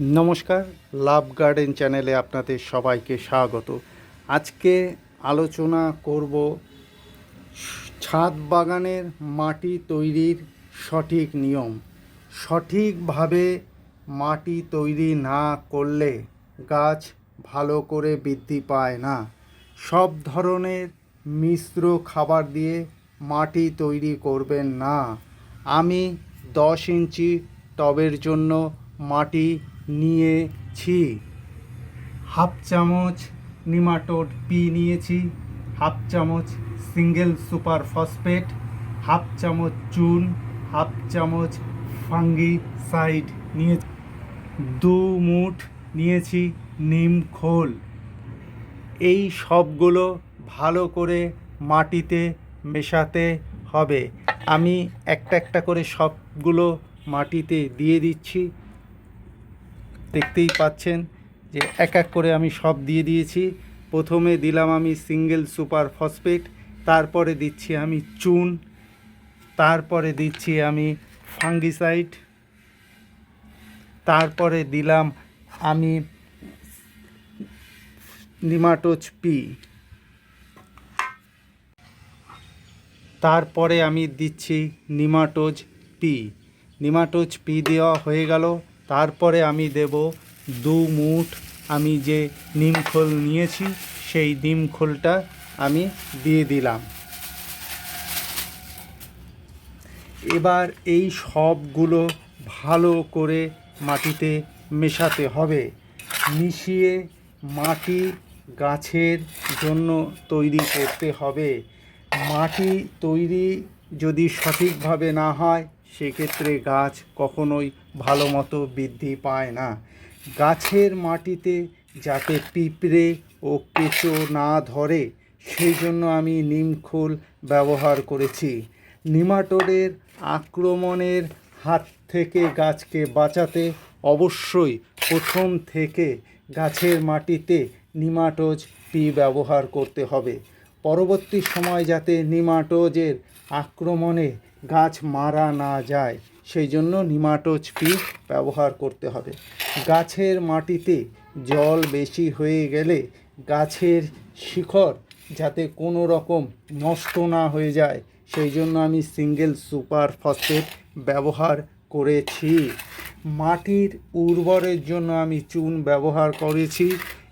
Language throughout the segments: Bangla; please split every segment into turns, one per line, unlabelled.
নমস্কার, লাভ গার্ডেন চ্যানেলে আপনাদের সবাইকে স্বাগত। আজকে আলোচনা করব ছাদ বাগানের মাটি তৈরির সঠিক নিয়ম। সঠিকভাবে মাটি তৈরি না করলে গাছ ভালো করে বৃদ্ধি পায় না। সব ধরনের মিশ্র খাবার দিয়ে মাটি তৈরি করবেন না। আমি দশ ইঞ্চি টবের জন্য মাটি নিয়েছি। হাফ চামচ নিমাটোড পি নিয়েছি, হাফ চামচ সিঙ্গেল সুপার ফসফেট, হাফ চামচ চুন, হাফ চামচ ফাঙ্গি সাইড নিয়ে দু মুঠ নিয়েছি নিম খোল। এই সবগুলো ভালো করে মাটিতে মেশাতে হবে। আমি একটা একটা করে সবগুলো মাটিতে দিয়ে দিচ্ছি। দেখতেই পাচ্ছেন যে এক এক করে আমি সব দিয়ে দিয়েছি। প্রথমে দিলাম আমি সিঙ্গেল সুপার ফসফেট, তারপরে দিচ্ছি আমি চুন, তারপরে দিচ্ছি আমি ফাঙ্গিসাইড, তারপরে দিলাম আমি নিমাটোজ পি। তারপরে আমি দিচ্ছি নিমাটোজ পি। নিমাটোজ পি দেওয়া হয়ে গেল। তারপরে আমি দেব দু মুঠ। আমি যে নিমখোল নিয়েছি, সেই নিমখোলটা আমি দিয়ে দিলাম। এবার এই সবগুলো ভালো করে মাটিতে মেশাতে হবে। মিশিয়ে মাটি গাছের জন্য তৈরি করতে হবে। মাটি তৈরি যদি সঠিকভাবে না হয়, সেক্ষেত্রে গাছ কখনোই ভালো মতো বৃদ্ধি পায় না। গাছের মাটিতে যাতে পিঁপড়ে ও কেঁচো না ধরে, সেই জন্য আমি নিমখোল ব্যবহার করেছি। নিমাটোডের আক্রমণের হাত থেকে গাছকে বাঁচাতে অবশ্যই প্রথম থেকে গাছের মাটিতে নিমাটোজ পি ব্যবহার করতে হবে। পরবর্তী সময় যাতে নিমাটোজের আক্রমণে গাছ মারা না যায়। সেই জন্য নিমাটোজ পি ব্যবহার করতে হবে। গাছের মাটিতে জল বেশি হয়ে গেলে গাছের শিখর যাতে কোনো রকম নষ্ট না হয়ে যায়, সেই জন্য আমি সিঙ্গেল সুপার ফসফেট ব্যবহার করেছি। মাটির উর্বরের জন্য আমি চুন ব্যবহার করেছি।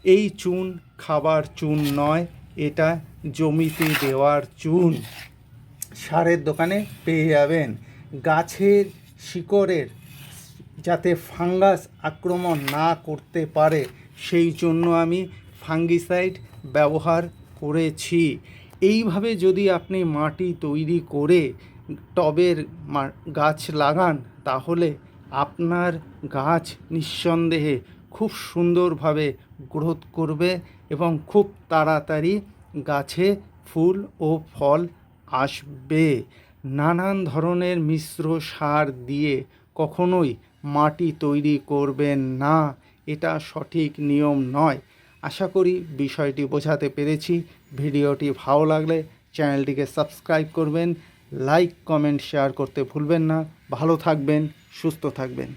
এই চুন খাবার চুন নয়, এটা জমিতে দেওয়ার চুন। সারের দোকানে পেয়ে যাবেন। গাছের শিকড়ের যাতে ফাঙ্গাস আক্রমণ না করতে পারে, সেই জন্য আমি ফাঙ্গিসাইড ব্যবহার করেছি। এইভাবে যদি আপনি মাটি তৈরি করে টবের গাছ লাগান, তাহলে আপনার গাছ নিঃসন্দেহে খুব সুন্দরভাবে গ্রোথ করবে এবং খুব তাড়াতাড়ি গাছে ফুল ও ফল আসবে। নানান ধরনের মিশ্র সার দিয়ে কখনোই মাটি তৈরি করবেন না। এটা সঠিক নিয়ম নয়। আশা করি বিষয়টি বোঝাতে পেরেছি। ভিডিওটি ভালো লাগলে চ্যানেলটিকে সাবস্ক্রাইব করবেন, লাইক, কমেন্ট, শেয়ার করতে ভুলবেন না। ভালো থাকবেন, সুস্থ থাকবেন।